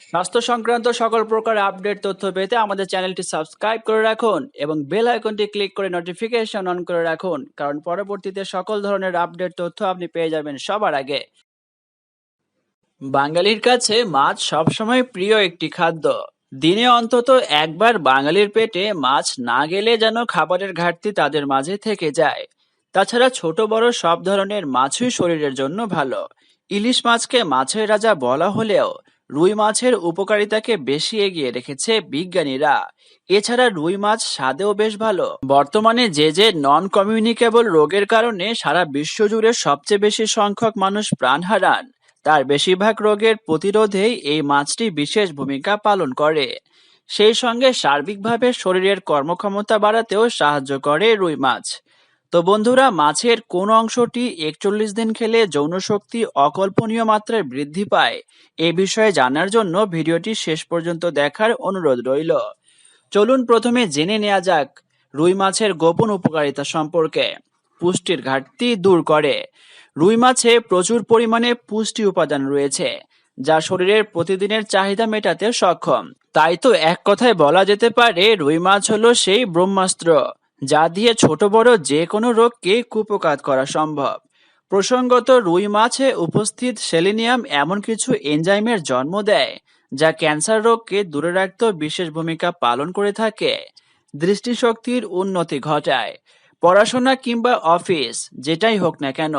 স্বাস্থ্য সংক্রান্ত সকল প্রকার আপডেট তথ্য পেতে আমাদের চ্যানেলটি সাবস্ক্রাইব করে রাখুন এবং বেল আইকনটি ক্লিক করে নোটিফিকেশন অন করে রাখুন, কারণ পরবর্তীতে সকল ধরনের আপডেট তথ্য আপনি পেয়ে যাবেন সবার আগে। বাঙালির কাছে মাছ সবসময় প্রিয় একটি খাদ্য। দিনে অন্তত একবার বাঙালির পেটে মাছ না গেলে যেন খাবারের ঘাটতি তাদের মাঝে থেকে যায়। তাছাড়া ছোট বড় সব ধরনের মাছই শরীরের জন্য ভালো। ইলিশ মাছকে মাছের রাজা বলা হলেও রুই মাছের উপকারিতাকে বেশি এগিয়ে রেখেছে বিজ্ঞানীরা। এছাড়া রুই মাছ স্বাদেও বেশ ভালো। বর্তমানে যে যে নন কমিউনিকেবল রোগের কারণে সারা বিশ্ব জুড়ে সবচেয়ে বেশি সংখ্যক মানুষ প্রাণ হারান, তার বেশিরভাগ রোগের প্রতিরোধেই এই মাছটি বিশেষ ভূমিকা পালন করে। সেই সঙ্গে সার্বিকভাবে শরীরের কর্মক্ষমতা বাড়াতেও সাহায্য করে রুই মাছ। তো বন্ধুরা, মাছের কোন অংশটি একচল্লিশ দিন খেলে যৌন শক্তি অকল্পনীয় মাত্রায় বৃদ্ধি পায় এ বিষয়ে জানার জন্য ভিডিওটি শেষ পর্যন্ত দেখার অনুরোধ রইল। চলুন প্রথমে জেনে নেওয়া যাক রুই মাছের গোপন উপকারিতা সম্পর্কে। পুষ্টির ঘাটতি দূর করে। রুই মাছে প্রচুর পরিমাণে পুষ্টি উপাদান রয়েছে, যা শরীরের প্রতিদিনের চাহিদা মেটাতে সক্ষম। তাই তো এক কথায় বলা যেতে পারে রুই মাছ হলো সেই ব্রহ্মাস্ত্র। যা দিয়ে ছোট বড় যে কোনো রোগকে কুপকাত করা সম্ভব। প্রসঙ্গত, রুই মাছে উপস্থিত সেলিনিয়াম এমন কিছু এনজাইমের জন্ম দেয়, যা ক্যান্সার রোগকে দূরে রাখতেও বিশেষ ভূমিকা পালন করে থাকে। দৃষ্টিশক্তির উন্নতি ঘটায়। পড়াশোনা কিংবা অফিস, যেটাই হোক না কেন,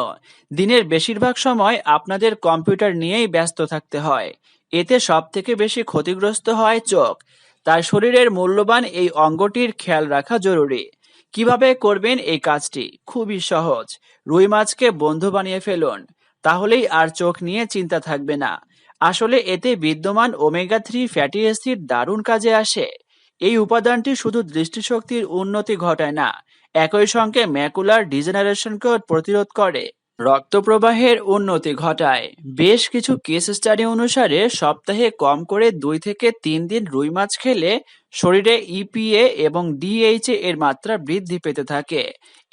দিনের বেশিরভাগ সময় আপনাদের কম্পিউটার নিয়েই ব্যস্ত থাকতে হয়। এতে সব থেকে বেশি ক্ষতিগ্রস্ত হয় চোখ। তাই শরীরের মূল্যবান এই অঙ্গটির খেয়াল রাখা জরুরি। কীভাবে করবেন এই কাজটি? খুবই সহজ। রুই মাছকে বন্ধু বানিয়ে ফেলুন। তাহলেই আর চোখ নিয়ে চিন্তা থাকবে না। আসলে এতে বিদ্যমান ওমেগা থ্রি ফ্যাটি অ্যাসিড দারুণ কাজে আসে। এই উপাদানটি শুধু দৃষ্টিশক্তির উন্নতি ঘটায় না, একই সঙ্গে ম্যাকুলার ডিজেনারেশনকেও প্রতিরোধ করে। রক্ত প্রবাহের উন্নতি ঘটায়। বেশ কিছু কেস স্টাডি অনুসারে সপ্তাহে কম করে দুই থেকে তিন দিন রুই মাছ খেলে শরীরে ইপিএ এবং ডিএইচএ এর মাত্রা বৃদ্ধি পেতে থাকে।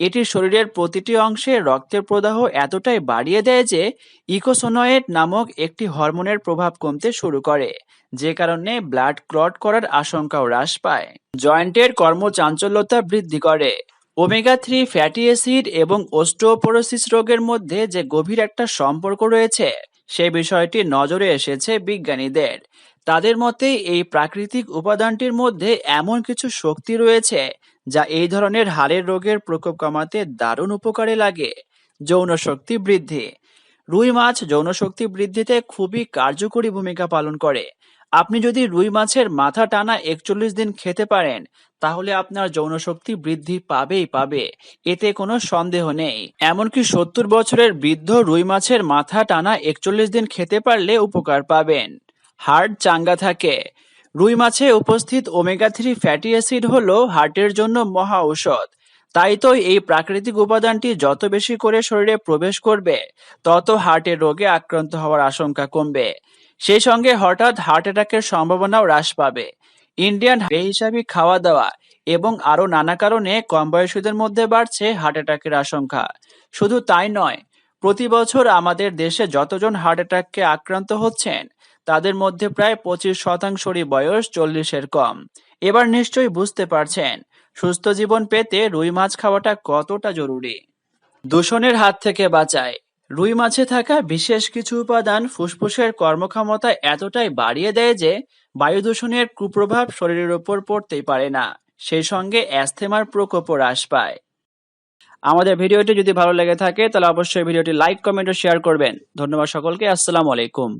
এটি শরীরের প্রতিটি অংশে রক্তের প্রদাহ এতটাই বাড়িয়ে দেয় যে ইকোসোনয়েড নামক একটি হরমোনের প্রভাব কমতে শুরু করে, যে কারণে ব্লাড ক্লট করার আশঙ্কাও হ্রাস পায়। জয়েন্টের কর্মচাঞ্চল্যতা বৃদ্ধি করে। ওমেগা থ্রি ফ্যাটি অ্যাসিড এবং ওস্টোপোরোসিস রোগের মধ্যে যে গভীর একটা সম্পর্ক রয়েছে, সে বিষয়টি নজরে এসেছে বিজ্ঞানীদের। তাদের মতে, এই প্রাকৃতিক উপাদানটির মধ্যে এমন কিছু শক্তি রয়েছে যা এই ধরনের হাড়ের রোগের প্রকোপ কমাতে দারুণ উপকারে লাগে। যৌন শক্তি বৃদ্ধি রুই মাছ যৌন শক্তি বৃদ্ধিতে খুবই কার্যকরী ভূমিকা পালন করে। আপনি যদি রুই মাছের মাথা টানা একচল্লিশ দিন খেতে পারেন, তাহলে আপনার যৌনশক্তি বৃদ্ধি পাবেই পাবে। এতে কোনো সন্দেহ নেই। এমনকি সত্তর বছরের বৃদ্ধ রুই মাছের মাথা টানা একচল্লিশ দিন খেতে পারলে উপকার পাবেন। হার্ট চাঙ্গা থাকে। রুই মাছে উপস্থিত ওমেগা থ্রি ফ্যাটি অ্যাসিড হলো হার্টের জন্য মহা ঔষধ। তাই তো এই প্রাকৃতিক উপাদানটি যত বেশি করে শরীরে প্রবেশ করবে, তত হার্টের রোগে আক্রান্ত হওয়ার আশঙ্কা কমবে। সেই সঙ্গে হঠাৎ হার্ট অ্যাটাকের সম্ভাবনাও হ্রাস পাবে। ইন্ডিয়ান হিসাবে খাওয়া দাওয়া এবং আরও নানা কারণে কম বয়সীদের মধ্যে বাড়ছে হার্ট অ্যাটাকের আশঙ্কা। শুধু তাই নয়, প্রতি বছর আমাদের দেশে যতজন হার্ট অ্যাটাককে আক্রান্ত হচ্ছেন, তাদের মধ্যে প্রায় পঁচিশ শতাংশরই বয়স চল্লিশের কম। এবার নিশ্চয়ই বুঝতে পারছেন সুস্থ জীবন পেতে রুই মাছ খাওয়াটা কতটা জরুরি? দূষণের হাত থেকে বাঁচায়। রুই মাছে থাকা বিশেষ কিছু উপাদান ফুসফুসের কর্মক্ষমতা এতটাই বাড়িয়ে দেয় যে বায়ু দূষণের কুপ্রভাব শরীরের উপর পড়তেই পারে না। সেই সঙ্গে অ্যাস্থেমার প্রকোপও হ্রাস পায়। আমাদের ভিডিওটি যদি ভালো লেগে থাকে, তাহলে অবশ্যই ভিডিওটি লাইক, কমেন্ট ও শেয়ার করবেন। ধন্যবাদ সকলকে, আসসালামু আলাইকুম।